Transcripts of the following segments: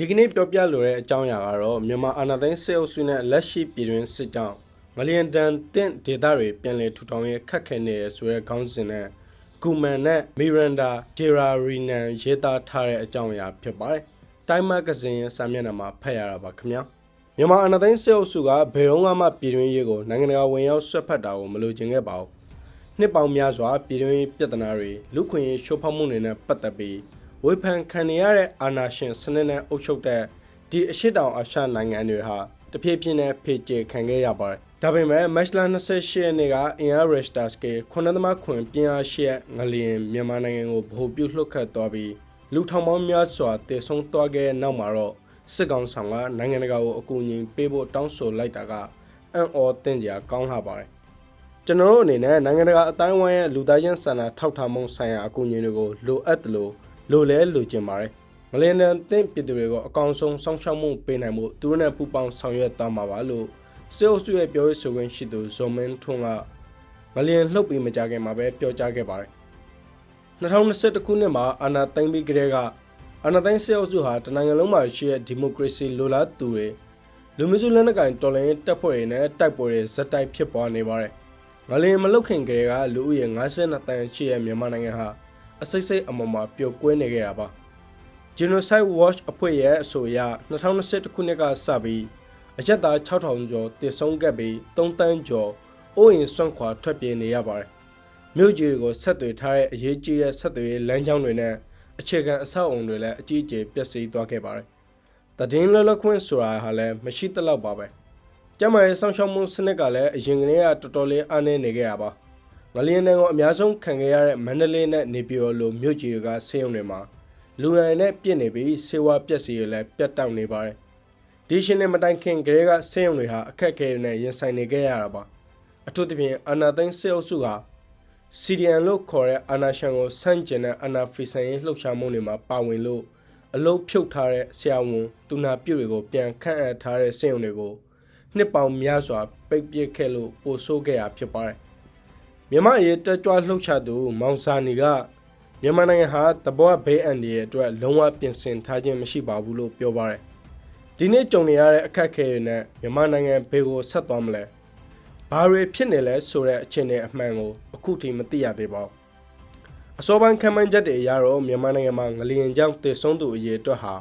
ဒီကနေ့ပြောပြလိုတဲ့အကြောင်းအရာကတော့မြန်မာအာဏာသိမ်းစစ်အုပ်စုနဲ့လက်ရှိပြည်တွင်းစစ်ကြောင့်မလျန်တန်တင့်ဒေတာတွေပြန်လည်ထူထောင်ရေးခက်ခဲနေရဆိုတဲ့ခေါင်းစဉ်နဲ့ကူမန်နဲ့မီရန်ဒါဂျေရာရီနန်ရေးသားထားတဲ့အကြောင်းအရာဖြစ်ပါတယ်။တိုင်းမဂဇင်းရဲ့စာမျက်နှာမှာဖတ်ရတာပါခင်ဗျာ။မြန်မာအာဏာသိမ်းစစ်အုပ်စုကဘယ်တော့မှပြည်တွင်းရေးကိုနိုင်ငံတကာဝင်ရောက်ဆွတ်ဖက်တာကိုမလိုချင်ခဲ့ပါဘူး။နှစ်ပေါင်းများစွာပြည်တွင်းရေးပြဿနာတွေလူခွင့်ရေးရှိုးဖောက်မှုတွေနဲ့ပတ်သက်ပြီး ဝေဖန်ခံနေရတဲ့အာဏာရှင်စနစ်နဲ့အုပ်ချုပ်တဲ့ဒီအရှိတောင်အာရှနိုင်ငံတွေဟာတဖြည်းဖြည်းနဲ့ဖေကျခံခဲ့ရပါတယ်။ဒါပေမဲ့မတ်လ28ရက်နေ့ကအင်အားရက်စတာစကေခုနသမားခွင်ပြင်းအားရှိတဲ့ငလျင်မြန်မာနိုင်ငံကိုဗဟိုပြုလှုပ်ခတ်သွားပြီးလူထောင်ပေါင်းများစွာတည်ဆုံသွားခဲ့တဲ့နောက်မှာတော့စစ်ကောင်ဆောင်ကနိုင်ငံတကာကိုအကူအညီပေးဖို့တောင်းဆိုလိုက်တာကအံ့ဩသင့်ကြကောင်းလာပါတယ်။ကျွန်တော်တို့အနေနဲ့နိုင်ငံတကာအတိုင်းအဝိုင်းရဲ့လူသားချင်းစာနာထောက်ထားမှုဆိုင်ရာအကူအညီတွေကိုလိုအပ်တယ်လို့ လိုလဲလိုချင်ပါတယ်။မလင်နန်တင့်ပြည်သူတွေကိုအကောင်ဆုံးစောင့်ရှောက်မှုပေးနိုင်မှုသူတို့နဲ့ပူးပေါင်းဆောင်ရွက်သွားမှာပါလို့စေအုပ်စုရဲ့ပြောရေးဆိုခွင့်ရှိသူဇော်မင်းထွန်းကမလင်လှုပ်ပြီးမကြခင်မှာပဲပြောကြားခဲ့ပါတယ်။2021ခုနှစ်မှာအာဏာသိမ်းပြီးကတည်းကအာဏာသိမ်းစေအုပ်စုဟာတနိုင်ငံလုံးမှာရှိတဲ့ဒီမိုကရေစီလိုလားသူတွေလူမျိုးစုလက်နက်ကိုင်တော်လှန်ရေးတပ်ဖွဲ့တွေနဲ့တိုက်ပွဲတွေဇက်တိုက်ဖြစ်ပွားနေပါတယ်။မလင်မလုတ်ခင်ကလေးကလူဦးရေ52တန်းရှိတဲ့မြန်မာနိုင်ငံဟာ အစိမ့်စိမ့်အမမပျော်ကွဲနေခဲ့တာပါ Genocide Watch အဖွဲ့ရဲ့အဆိုအရ2021ခုနှစ်ကစပြီးအရက်သား6000ကျော်တည်ဆုံးခဲ့ပြီး3တန်းကျော်အိုးအိမ်ဆွန့်ခွာထွက်ပြေးနေရပါတယ်မြို့ကြီးတွေကိုဆက်သွယ်ထားတဲ့အရေးကြီးတဲ့ဆက်သွယ်ရေးလမ်းကြောင်းတွေနဲ့အခြေခံအဆောက်အုံတွေလည်းအကြီးအကျယ်ပျက်စီးသွားခဲ့ပါတယ်တည်င်းလောလခွင့်ဆိုတာဟာလည်းမရှိတလောက်ပါပဲကျမရဲ့ဆောင်းရှောက်မှုစနစ်ကလည်းအရင်ကတည်းကတော်တော်လေးအားနည်းနေခဲ့တာပါ ငလျင်တန်ကိုအများဆုံးခံခဲ့ရတဲ့မန္တလေးနဲ့နေပြည်တော်လိုမြို့ကြီးတွေကဆေးရုံတွေမှာလူရန်နဲ့ပြစ်နေပြီးဆေးဝါးပြက်စီရလည်းပြတ်တောက်နေပါတယ်။ဒီရှင်နဲ့မတိုင်ခင်ကလေးကဆေးရုံတွေဟာအခက်အခဲနဲ့ရင်ဆိုင်နေခဲ့ရတာပါ။အထူးသဖြင့်အာနာသိန်းဆေးအုပ်စုဟာစီဒီယန်လို့ခေါ်တဲ့အာနာရှန်ကိုဆန့်ကျင်တဲ့အာနာဖီဆန်ရေးလှုပ်ရှားမှုတွေမှာပါဝင်လို့အလုတ်ဖြုတ်ထားတဲ့ဆရာဝန်တူနာပြုတ်တွေကိုပြန်ခန့်အပ်ထားတဲ့ဆေးရုံတွေကိုနှစ်ပေါင်းများစွာပိတ်ပစ်ခဲ့လို့ပိုဆိုးခဲ့ရဖြစ်ပါတယ်။ မြမအရေးတက်ကြွလှုပ်ရှားသူမောင်စာနီကမြန်မာနိုင်ငံဟာတဘောဘေးအန္တရာယ်အတွက်လုံးဝပြင်ဆင်ထားခြင်းမရှိပါဘူးလို့ပြောပါတယ်။ဒီနေ့ကြုံနေရတဲ့အခက်အခဲတွေနဲ့မြန်မာနိုင်ငံဘေးကိုဆက်သွားမလဲ။ဘာတွေဖြစ်နေလဲဆိုတဲ့အခြေအနေအမှန်ကိုအခုထိမသိရသေးပါဘူး။အစောပိုင်းခံမှန်းချက်တွေအရတော့မြန်မာနိုင်ငံမှာငလျင်ကြောင့်တည်ဆုံးသူအရေအတွက်ဟာ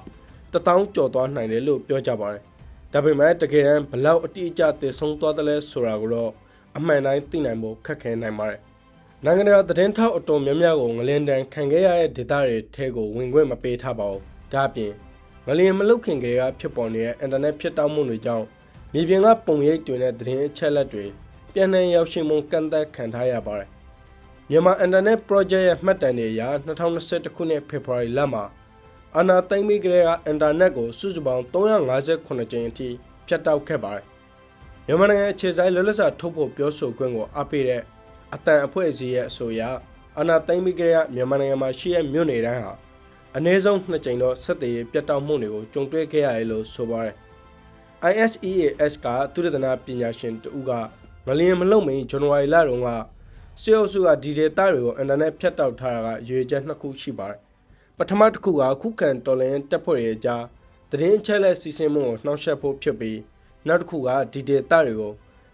တထောင်ကျော်သွားနိုင်တယ်လို့ပြောကြပါတယ်။ဒါပေမဲ့တကယ်တမ်းဘလောက်အတိအကျတည်ဆုံးသွားတယ်လဲဆိုတာကိုတော့ အမှန်တိုင်းသိနိုင်ဖို့ခက်ခဲနိုင်ပါတယ်။နိုင်ငံတကာသတင်းထောက်အတော်များများကိုငလင်တန်ခံခဲ့ရတဲ့ဒေသတွေထဲကိုဝင်ခွင့်မပေးထားပါဘူး။ဒါ့အပြင်ငလင်မလုတ်ခင်ကလေးကဖြစ်ပေါ်နေတဲ့အင်တာနက်ဖြစ်တောက်မှုတွေကြောင့်မြေပြင်ကပုံရိပ်တွေနဲ့သတင်းအချက်အလက်တွေပြန်နှံရောက်ရှိမှုကန့်သက်ခံထားရပါတယ်။မြန်မာအင်တာနက် project ရဲ့မှတ်တမ်းတွေအရ2021ခုနှစ်ဖေဖော်ဝါရီလမှာအနာသိမ့်မိကလေးကအင်တာနက်ကိုစုစုပေါင်း358ကြိမ်အထိဖြတ်တောက်ခဲ့ပါတယ်။ မြန်မာနိုင်ငံအခြေစိုက်လွတ်လပ်စွာထုတ်ဖော်ပြောဆိုခွင့်ကိုအားပေးတဲ့အတန်အဖွဲ့အစည်းရဲ့အဆိုအရအာနာသိမ့်မိကရမြန်မာနိုင်ငံမှာရှိတဲ့မြို့နယ်တိုင်းဟာအနည်းဆုံးနှစ်ကြိမ်တော့ဆက်သွယ်ရေးပြတ်တောက်မှုတွေကိုကြုံတွေ့ခဲ့ရတယ်လို့ဆိုပါတယ်။ ISEAS ကသုတေသနပညာရှင်တူကမလျင်မလုံမင်းဇန်နဝါရီလတုန်းကစေအုပ်စုကဒီဒေတာတွေကိုအင်တာနက်ဖြတ်တောက်ထားတာကရွေချက်နှစ်ခုရှိပါတယ်။ပထမတစ်ခုကခုခံတော်လှန်တပ်ဖွဲ့ရဲ့အကြားသတင်းအချက်အလက်စီစဉ်မှုကိုနှောက်ယှက်ဖို့ဖြစ်ပြီး နောက်တစ်ခုကဒီဒေတာတွေကို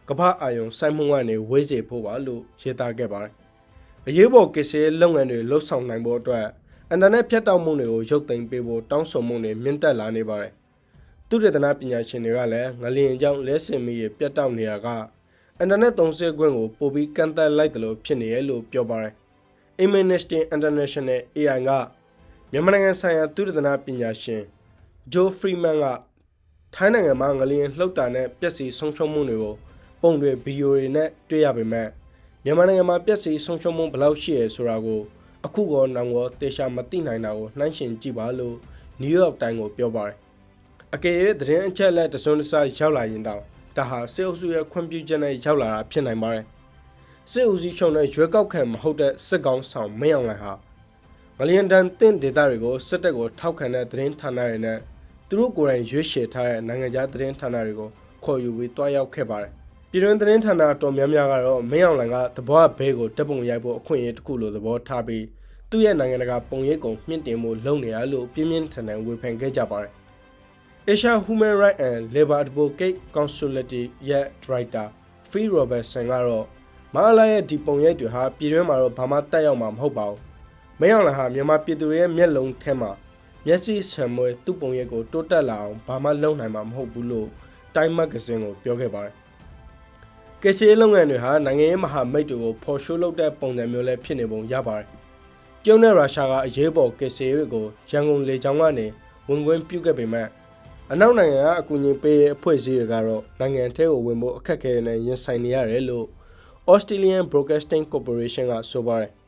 ကမ္ဘာအာယုံစိုက်မှုကနေဝေးစေဖို့ပါလို့ရေးသားခဲ့ပါတယ်။အရေးပေါ်ကိစ္စလုပ်ငန်းတွေလှုပ်ဆောင်နိုင်ဖို့အတွက်အင်တာနက်ဖြတ်တောက်မှုတွေကိုရုပ်သိမ်းပေးဖို့တောင်းဆိုမှုတွေမြင့်တက်လာနေပါတယ်။သူတေသနာပညာရှင်တွေကလည်းငလျင်ကြောင့်လက်စင်မီရပြတ်တောက်နေတာကအင်တာနက်သုံးစွဲခွင့်ကိုပိုပြီးကန့်သတ်လိုက်တယ်လို့ဖြစ်နေရလို့ပြောပါတယ်။ Amnesty International AI ကမြန်မာနိုင်ငံဆိုင်ရာသူတေသနာပညာရှင်ဂျိုဖရီမန်က ထိုင်းနိုင်ငံမှာငလျင်လှုပ်တာနဲ့ပျက်စီးဆုံးရှုံးမှုတွေကိုပုံတွေဗီဒီယိုတွေနဲ့တွေ့ရပေမဲ့မြန်မာနိုင်ငံမှာပြက်စီဆုံးရှုံးမှုဘယ်လောက်ရှိရဲဆိုတာကိုအခုကောနောင်ကောတေချာမသိနိုင်တာကိုနှိုင်းယှဉ်ကြည့်ပါလို့ New York Times ကိုပြောပါတယ်။အကယ်၍သတင်းအချက်အလက်တစွန်းတစရောက်လာရင်တော့ဒါဟာစစ်အုပ်စုရဲ့ခွင့်ပြုချက်နဲ့ရောက်လာတာဖြစ်နိုင်ပါတယ်။စစ်အုပ်စုရှုံတဲ့ရွေးကောက်ခံမဟုတ်တဲ့စစ်ကောင်ဆောင်မင်းအောင်လှိုင်ဟာမလျန်တန်တင့်ဒေတာတွေကိုစစ်တပ်ကိုထောက်ခံတဲ့သတင်းဌာနတွေနဲ့ သူတို့ကိုယ်တိုင်ရွေးချယ်ထားတဲ့နိုင်ငံခြားသတင်းဌာနတွေကိုခေါ်ယူပြီးတွားရောက်ခဲ့ပါတယ်ပြည်တွင်းသတင်းဌာနအတော်များများကတော့မင်းအောင်လှိုင်ကသဘောဘဲကိုတပ်ပုံရိုက်ဖို့အခွင့်အရေးတစ်ခုလိုသဘောထားပြီးသူ့ရဲ့နိုင်ငံတကာပုံရိပ်ကိုမြင့်တင်မှုလုပ်နေရလို့ပြင်းပြင်းထန်ထန်ဝေဖန်ခဲ့ကြပါတယ် Asia Human Rights and Labor Advocate Consultative ရဲ့ဒါရိုက်တာ Phil Robertson ကတော့မဟာလာရဲ့ဒီပုံရိပ်တွေဟာပြည်တွင်းမှာတော့ဘာမှတက်ရောက်မှာမဟုတ်ပါဘူး။မင်းအောင်လှိုင်ဟာမြန်မာပြည်သူတွေရဲ့မျက်လုံးထဲမှာ မျက်စိဆံမွေသူ့ပုံရိပ်ကိုတိုးတက်လာအောင်ဘာမှလုပ်နိုင်မှာမဟုတ်ဘူးလို့တိုင်းမဂ္ဂဇင်းကိုပြောခဲ့ပါတယ်။ကစီလုပ်ငန်းတွေဟာနိုင်ငံရေးမဟာမိတ်တွေကိုဖော်ရှိုးလုပ်တဲ့ပုံစံမျိုးလည်းဖြစ်နေပုံရပါတယ်။ကျုံနဲ့ရုရှားကအရေးပေါ်ကစီတွေကိုရန်ကုန်လေကြောင်းကနေဝင်ခွင့်ပြုခဲ့ပေမဲ့အနောက်နိုင်ငံကအကူအညီပေးတဲ့အဖွဲ့အစည်းတွေကတော့နိုင်ငံထဲကိုဝင်ဖို့အခက်အခဲနဲ့ရင်ဆိုင်နေရတယ်လို့ Australian Broadcasting Corporation ကဆိုပါတယ်။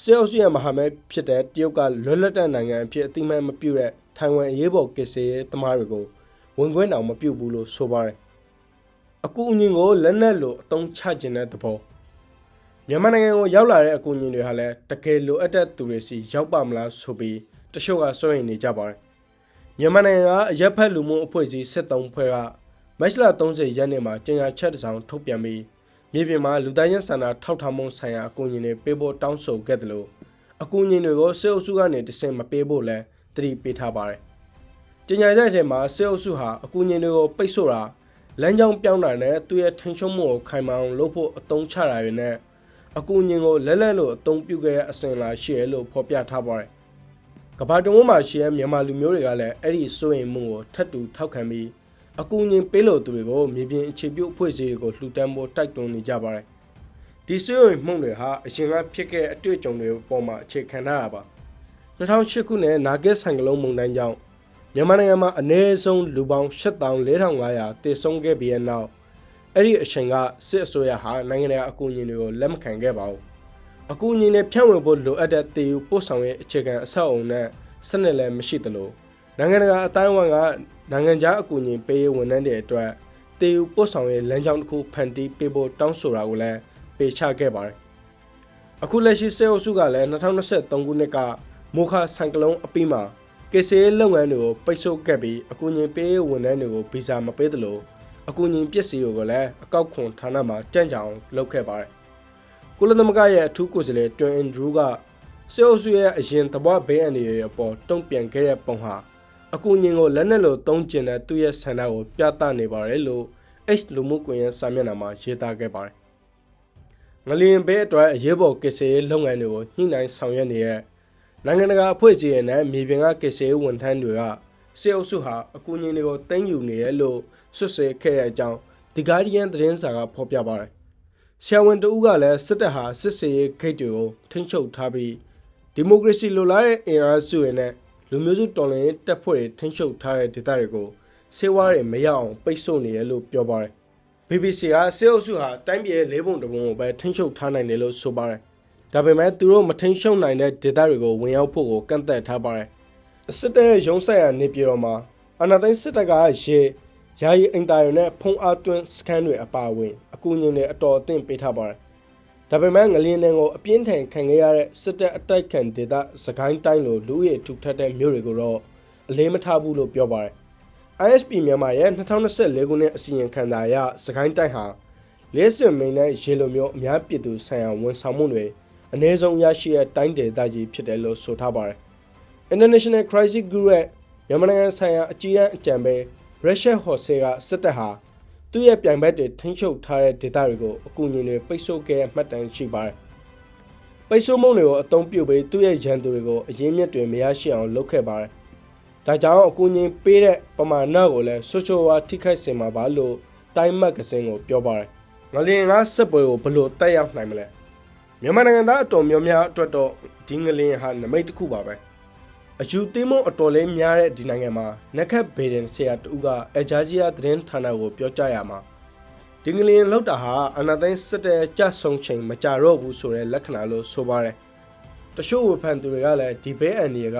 စစ်အုပ်စုရဲ့မဟာမိတ်ဖြစ်တဲ့တရုတ်ကလွတ်လပ်တဲ့နိုင်ငံအဖြစ်အတိအမှန်မပြုတဲ့ထိုင်ဝမ်အရေးပေါ်ကစ္စရေးသမားတွေကိုဝင်ခွင့်တောင်မပြုဘူးလို့ဆိုပါတယ်။အကူအညီကိုလက်နက်လိုအသုံးချခြင်းတဲ့သဘောမြန်မာနိုင်ငံကိုရောက်လာတဲ့အကူအညီတွေဟာလည်းတကယ်လိုအပ်တဲ့သူတွေစီရောက်ပါမလားဆိုပြီးတချို့ကစိုးရိမ်နေကြပါတယ်။မြန်မာနိုင်ငံကအရက်ဖက်လူမှုအဖွဲ့အစည်း73ဖွဲ့ကမတ်လ30ရက်နေ့မှာကြေညာချက်တစ်စောင်ထုတ်ပြန်ပြီး မြေပြင်မှာလူသားချင်းစာနာထောက်ထားမှုဆိုင်ရာအကူအညီတွေပေးဖို့တောင်းဆိုခဲ့တယ်လို့အကူအညီတွေကိုစစ်အုပ်စုကနေတစင်မပေးဖို့လဲတတိပေးထားပါတယ်။ကြေညာချက်ထဲမှာစစ်အုပ်စုဟာအကူအညီတွေကိုပိတ်ဆို့တာလမ်းကြောင်းပြောင်းတာနဲ့သူ့ရဲ့ထိန်ချုံမှုကိုခိုင်မာအောင်လုပ်ဖို့အသုံးချတာတွေနဲ့အကူအညီကိုလက်လက်လို့အသုံးပြုခဲ့တဲ့အစဉ်လာရှိရလို့ဖော်ပြထားပါတယ်။ကဘာတုံးမှာရှိတဲ့မြန်မာလူမျိုးတွေကလည်းအဲ့ဒီစိုးရိမ်မှုကိုထပ်တူထောက်ခံပြီး အကူအညီပေးလို့သူတွေကိုမြေပြင်အခြေပြုအဖွဲ့အစည်းတွေကိုလှူဒန်းဖို့တိုက်တွန်းနေကြပါတယ်။ဒီဆွေးနွေးမှုတွေဟာအရင်ကဖြစ်ခဲ့တဲ့အတွေ့အကြုံတွေပေါ်မှာအခြေခံထားတာပါ။2008ခုနှစ်နာဂစ်ဆိုင်ကလုန်းမုန်တိုင်းကြောင့်မြန်မာနိုင်ငံမှာအနည်းဆုံးလူပေါင်း84,500တည်ဆုံးခဲ့ပြီးတဲ့နောက်အဲ့ဒီအချိန်ကစစ်အစိုးရဟာနိုင်ငံတကာအကူအညီတွေကိုလက်မခံခဲ့ပါဘူး။အကူအညီနဲ့ဖြန့်ဝေဖို့လိုအပ်တဲ့တည်ယူပို့ဆောင်ရေးအခြေခံအဆောက်အုံနဲ့စနစ်လည်းမရှိသလိုနိုင်ငံတကာအတိုင်းအဝန်က နိုင်ငံခြားအကူအညီပေးရေးဝန်ထမ်းတွေအတွက်တည်ယူပို့ဆောင်ရေးလမ်းကြောင်းတစ်ခုဖန်တီးပေးဖို့တောင်းဆိုတာကိုလည်းပေးချခဲ့ပါတယ်။အခုလက်ရှိစေအုပ်စုကလည်း2023ခုနှစ်ကမိုခါဆိုင်ကလုန်းအပြီးမှာကေဆေးလုပ်ငန်းတွေကိုပိတ်ဆို့ခဲ့ပြီးအကူအညီပေးရေးဝန်ထမ်းတွေကိုဗီဇာမပေးသလိုအကူအညီပစ္စည်းတွေကိုလည်းအကောက်ခွန်ဌာနမှာကြန့်ကြောင်လုပ်ခဲ့ပါတယ်။ကုလသမဂ္ဂရဲ့အထူးကိုယ်စားလှယ်တွင်အန်ဒရူးကစေအုပ်စုရဲ့အရင်တပွားဘေးအန္တရာယ်အပေါ်တုံ့ပြန်ခဲ့တဲ့ပုံဟာ အကူအညီကိုလက်နက်လိုသုံးကျင်တဲ့သူ့ရဲ့ဆန္ဒကိုပြသနေပါတယ်လို့ H လူမှုကွန်ရက်စာမျက်နှာမှာရေးသားခဲ့ပါတယ်။ငလျင်ဘေးအတွက်အရေးပေါ်ကစ္စရေးလုပ်ငန်းတွေကိုညှိနှိုင်းဆောင်ရွက်နေတဲ့နိုင်ငံတကာအဖွဲ့အစည်းတွေနဲ့မြေပြင်ကကစ္စရေးဝန်ထမ်းတွေကစေအုပ်စုဟာအကူအညီတွေကိုတင်ယူနေရလို့ဆွဆွဲခဲ့တဲ့အကြောင်း The Guardian သတင်းစာကဖော်ပြပါတယ်။ဆရာဝန်တဦးကလည်းစစ်တပ်ဟာစစ်စေးရေးဂိတ်တွေကိုထိန်းချုပ်ထားပြီးဒီမိုကရေစီလိုလားတဲ့အင်အားစုတွေနဲ့ လူမျိုးစုတော်လှန်ရေးတပ်ဖွဲ့တွေထိန်းချုပ်ထားတဲ့ဒေသတွေကိုစေဝါတွေမရအောင်ပိတ်ဆို့နေရလို့ပြောပါတယ်။ BBC ကစေအုပ်စုဟာတိုင်းပြည်ရဲ့လေးပုံတစ်ပုံကိုပဲထိန်းချုပ်ထားနိုင်တယ်လို့ဆိုပါတယ်။ဒါပေမဲ့သူတို့မထိန်းချုပ်နိုင်တဲ့ဒေသတွေကိုဝင်ရောက်ဖို့ကိုကန့်သတ်ထားပါတယ်။စစ်တပ်ရဲ့ရုံးဆက်ရနေပြည်တော်မှာအနာသိန်းစစ်တပ်ကရေယာယီအင်တာတွေနဲ့ဖုံးအားသွင်းစကန်တွေအပါအဝင်အကူအညီတွေအတော်အသင့်ပေးထားပါတယ်။ ဒါပေမဲ့ငလျင်တွေကိုအပြင်းထန်ခံခဲ့ရတဲ့စစ်တပ်အတိုက်ခံဒေသစကိုင်းတိုင်းလိုလူရဲထူထပ်တဲ့မြို့တွေကိုတော့အလေးမထားဘူးလို့ပြောပါတယ်။ ISP မြန်မာရဲ့2024ခုနှစ်အစီရင်ခံစာအရစကိုင်းတိုင်းဟာလဲစင်မင်းနဲ့ရေလိုမျိုးအများပြည်သူဆိုင်ရာဝန်ဆောင်မှုတွေအ ਨੇ ဆုံးရရှိတဲ့တိုင်းဒေသကြီးဖြစ်တယ်လို့ဆိုထားပါတယ်။ International Crisis Group ရဲ့မြန်မာနိုင်ငံဆိုင်ရာအကြီးအကဲအကြံပေးရက်ရှက်ဟော်ဆေကစစ်တပ်ဟာ သူ့ရဲ့ပြိုင်ဘက်တွေထိန်းချုပ်ထားတဲ့ဒေသတွေကိုအကူအညီတွေပိတ်ဆို့ခဲ့မှတ်တမ်းရှိပါတယ်။ပိတ်ဆို့မှုတွေကိုအသုံးပြုပြီးသူ့ရဲ့ရန်သူတွေကိုအရင်းမြစ်တွေမရရှိအောင်လုပ်ခဲ့ပါတယ်။ဒါကြောင့်အကူအညီပေးတဲ့ပမာဏကိုလည်းဆွချိုဝါထိခိုက်စေမှာပါလို့တိုင်းမဂ္ဂဇင်းကိုပြောပါတယ်။ငလျင်ကစစ်ပွဲကိုဘလို့တက်ရောက်နိုင်မလဲ။မြန်မာနိုင်ငံသားအတော်များများအတွက်တော့ဒီငလျင်ဟာနမိတ်တစ်ခုပါပဲ။ အယူသိမ်းမှုအတော်လေးများတဲ့ဒီနိုင်ငံမှာနက်ခတ်ဘေဒင်ဆရာတူကအဂျာဂျီယာသတင်းဌာနကိုပြောကြရမှာဒီငလျင်လောက်တာဟာအနာသိန်းစစ်တဲ့ကြဆုံချိန်မကြတော့ဘူးဆိုတဲ့လက္ခဏာလို့ဆိုပါတယ်တချို့ဝဖန်သူတွေကလည်းဒီဘဲအန်ဒီက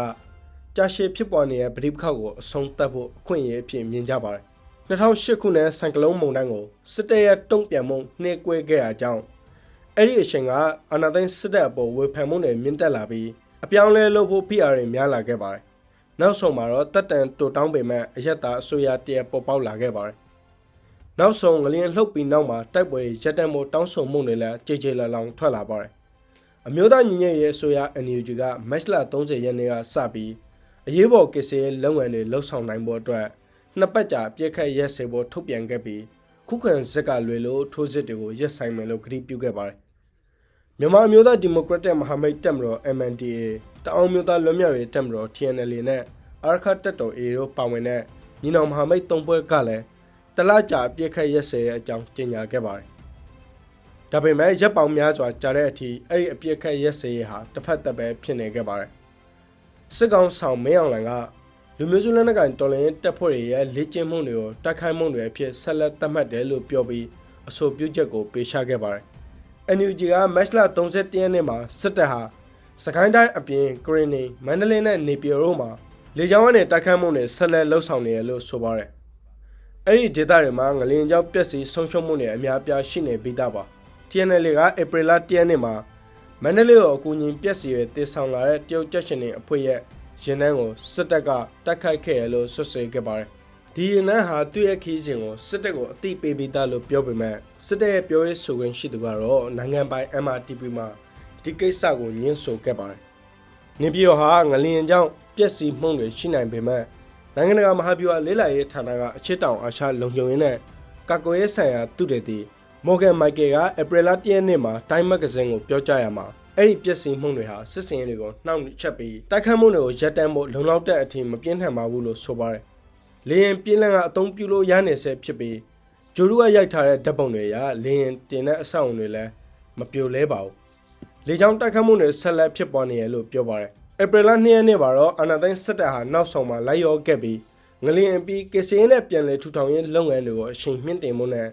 ကြာရှည်ဖြစ်ပေါ်နေတဲ့ပဋိပက္ခကိုအဆုံးသတ်ဖို့အခွင့်အရေးအဖြစ်မြင်ကြပါတယ်2008ခုနှစ်ဆိုင်ကလုန်းမုန်တိုင်းကိုစစ်တပ်ရဲ့တုံ့ပြန်မှုနှိကွဲခဲ့အကြောင်းအဲ့ဒီအချိန်ကအနာသိန်းစစ်တပ်အပေါ်ဝေဖန်မှုတွေမြင့်တက်လာပြီး အပြောင်းလဲလုပ်ဖို့ဖိအားတွေများလာခဲ့ပါတယ်။နောက်ဆုံးမှာတော့တက်တန်တူတောင်းပေမဲ့အရက်သားအစိုးရတရပေါ်ပေါက်လာခဲ့ပါတယ်။နောက်ဆုံးငလျင်လှုပ်ပြီးနောက်မှာတိုက်ပွဲတွေရပ်တန့်ဖို့တောင်းဆိုမှုတွေလည်းကြေကြေလလောင်ထွက်လာပါတယ်။အမျိုးသားညီညွတ်ရေးအစိုးရ NUG ကမတ်လ30ရက်နေ့ကစပြီးအရေးပေါ်ကစ္စရေးလုပ်ငန်းတွေလှုပ်ဆောင်နိုင်ဖို့အတွက်နှစ်ပတ်ကြာပြစ်ခတ်ရက်စေဖို့ထုတ်ပြန်ခဲ့ပြီးခုခံစစ်ကလွေလို့ထိုးစစ်တွေကိုရက်ဆိုင်မယ်လို့ကတိပြုခဲ့ပါတယ် မြန်မာအမျိုးသားဒီမိုကရက်တစ်မဟာမိတ်တပ်မတော် MNDAA တအောင်းမျိုးသားလွတ်မြောက်ရေးတပ်မတော် TNL နဲ့အာရခတ်တပ်တော် AA တို့ပါဝင်တဲ့ညီနောင်မဟာမိတ်သုံးဖွဲ့ကလည်းတလားကြာပြစ်ခတ်ရက်စေတဲ့အကြောင်းကြေညာခဲ့ပါတယ်ဒါပေမဲ့ရပ်ပေါင်းများစွာကြာတဲ့အထိအဲ့ဒီအပြစ်ခတ်ရက်စေရဟာတစ်ဖက်သက်ပဲဖြစ်နေခဲ့ပါတယ်စစ်ကောင်ဆောင်မင်းအောင်လှိုင်ကလူမျိုးစုလက်နက်ကိုင်တော်လှန်ရေးတပ်ဖွဲ့တွေရဲ့လေ့ကျင့်မှုတွေကိုတိုက်ခိုက်မှုတွေအဖြစ်ဆက်လက်သတ်မှတ်တယ်လို့ပြောပြီးအဆိုပြုချက်ကိုပေးချခဲ့ပါတယ်။ NUG ကမတ်လ31ရက်နေ့မှာစစ်တပ်ဟာစကိုင်းတိုင်းအပြင်ကရင်နီမန္တလေးနဲ့နေပြည်တော်မှာလေကြောင်းကနေတိုက်ခိုက်မှုတွေဆက်လက်လှုပ်ဆောင်နေရလို့ဆိုပါတယ်။အဲ့ဒီဒေသတွေမှာငလျင်ကြောင့်ပျက်စီးဆုံးရှုံးမှုတွေအများအပြားရှိနေပြီးသားပါ။ TNL ကဧပြီလ1ရက်နေ့မှာမန္တလေးကိုအကူအညီပျက်စီးရတည်ဆောင်လာတဲ့တရုတ်ကြက်ရှင်တွေအဖွဲ့ရဲ့ရင်နှန်းကိုစစ်တပ်ကတိုက်ခိုက်ခဲ့ရလို့ဆွဆွဲခဲ့ပါတယ်။ ဒီရင်နှန်းဟာသူ့ရဲ့ခီးစဉ်ကိုစစ်တပ်ကိုအသိပေးပြီးသားလို့ပြောပေမဲ့စစ်တပ်ရဲ့ပြောရေးဆိုခွင့်ရှိသူကတော့နိုင်ငံပိုင် MRTP မှာဒီကိစ္စကိုညှင်းဆိုခဲ့ပါတယ်။နေပြည်တော်ဟာငလျင်ကြောင့်ပျက်စီးမှုတွေရှိနိုင်ပေမဲ့နိုင်ငံတကာမဟာဗျူဟာလေးလာရေးဌာနကအချစ်တောင်အာရှလုံခြုံရေးနဲ့ကာကွယ်ရေးဆိုင်ရာသူတွေတည်မော်ဂန်မိုက်ကယ်ကဧပြီလ1ရက်နေ့မှာတိုင်းမဂ္ဂဇင်းကိုပြောကြားရမှာအဲ့ဒီပျက်စီးမှုတွေဟာစစ်စင်ရေးတွေကိုနှောင့်ယှက်ပြီးတိုက်ခတ်မှုတွေကိုရပ်တန့်ဖို့လုံလောက်တဲ့အထိမပြင်းထန်ပါဘူးလို့ဆိုပါတယ်။ လေရင်ပြင်းလန့်ကအုံပြုလို့ရနေဆဲဖြစ်ပြီးဂျိုရူကရိုက်ထားတဲ့ဓာတ်ပုံတွေရလေရင်တင်တဲ့အဆောက်အုံတွေလည်းမပြိုလဲပါဘူး။လေကြောင်းတိုက်ခတ်မှုတွေဆက်လက်ဖြစ်ပေါ်နေရလို့ပြောပါတယ်။ဧပြီလ2ရက်နေ့မှာတော့အနာသိန်းစစ်တပ်ဟာနောက်ဆုံးမှာလိုက်ရောခဲ့ပြီးငလျင်ပြီးကစင်းနဲ့ပြန်လည်ထူထောင်ရေးလုပ်ငန်းတွေကိုအချိန်မြင့်တင်မှုနဲ့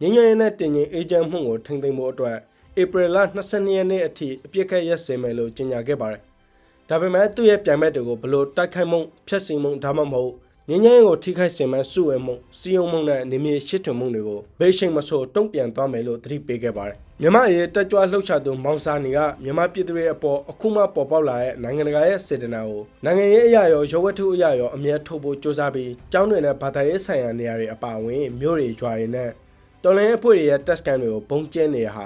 ငញ្ញရနဲ့တင်ရင်အေဂျင့်မှုကိုထိန်းသိမ်းဖို့အတွက်ဧပြီလ22ရက်နေ့အထိအပြစ်ခတ်ရက်စင်မယ်လို့ကြေညာခဲ့ပါတယ်။ဒါပေမဲ့သူ့ရဲ့ပြန်မဲ့တွေကိုဘလို့တိုက်ခိုက်မှုဖျက်ဆီးမှုဒါမှမဟုတ် ငញ្ញရင်ကိုထိခိုက်စင်မဲ့စုဝဲမှုစီယုံမှုနဲ့နေမြေရှစ်ထွင်မှုတွေကိုဘေးရှိန်မဆိုးတုံ့ပြန်သွားမယ်လို့သတိပေးခဲ့ပါတယ်။မြမအရေးတက်ကြွလှုပ်ရှားသူမောင်စာနီကမြမပြည်သူတွေအပေါ်အခုမှပေါ်ပေါက်လာတဲ့နိုင်ငံတကာရဲ့စေတနာကိုနိုင်ငံရေးအရာရောရုပ်ဝတ္ထုအရာရောအမြဲထုတ်ဖို့စ조사ပြီးကျောင်းတွေနဲ့ဘာသာရေးဆိုင်ရာနေရာတွေအပါအဝင်မြို့တွေရွာတွေနဲ့တော်လိုင်းအဖွဲ့တွေရဲ့တက်စကန်တွေကိုပုံကျဲနေတာဟာ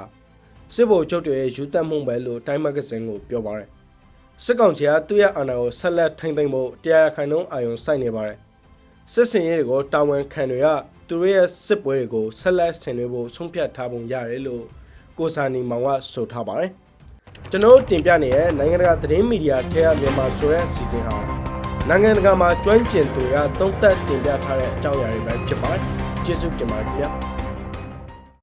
စစ်ဗိုလ်ချုပ်တွေရဲ့ယူသက်မှုပဲလို့တိုင်းမဂ္ဂဇင်းကိုပြောပါတယ်စစ်ကောင်စီကသူ့ရဲ့အာဏာကိုဆက်လက်ထိန်းသိမ်းဖို့တရားခိုင်နှုန်းအာရုံစိုက်နေပါတယ် စစ်စင်ရေးတွေကိုတာဝန်ခံတွေကသူတို့ရဲ့စစ်ပွဲတွေကိုဆက်လက်ဆင်နွှဲဖို့ဆုံးဖြတ်ထားပုံရတယ်လို့ကိုစာနီမောင်ကဆိုထားပါတယ်ကျွန်တော်တင်ပြနေတဲ့နိုင်ငံတကာသတင်းမီဒီယာထဲကမြန်မာဆိုတဲ့အစီအစဉ်ဟာနိုင်ငံတကာမှာကျွမ်းကျင်သူတွေကသုံးသပ်တင်ပြထားတဲ့အကြောင်းအရာတွေပဲဖြစ်ပါတယ်ကျေးဇူးတင်ပါတယ်ခင်ဗျာ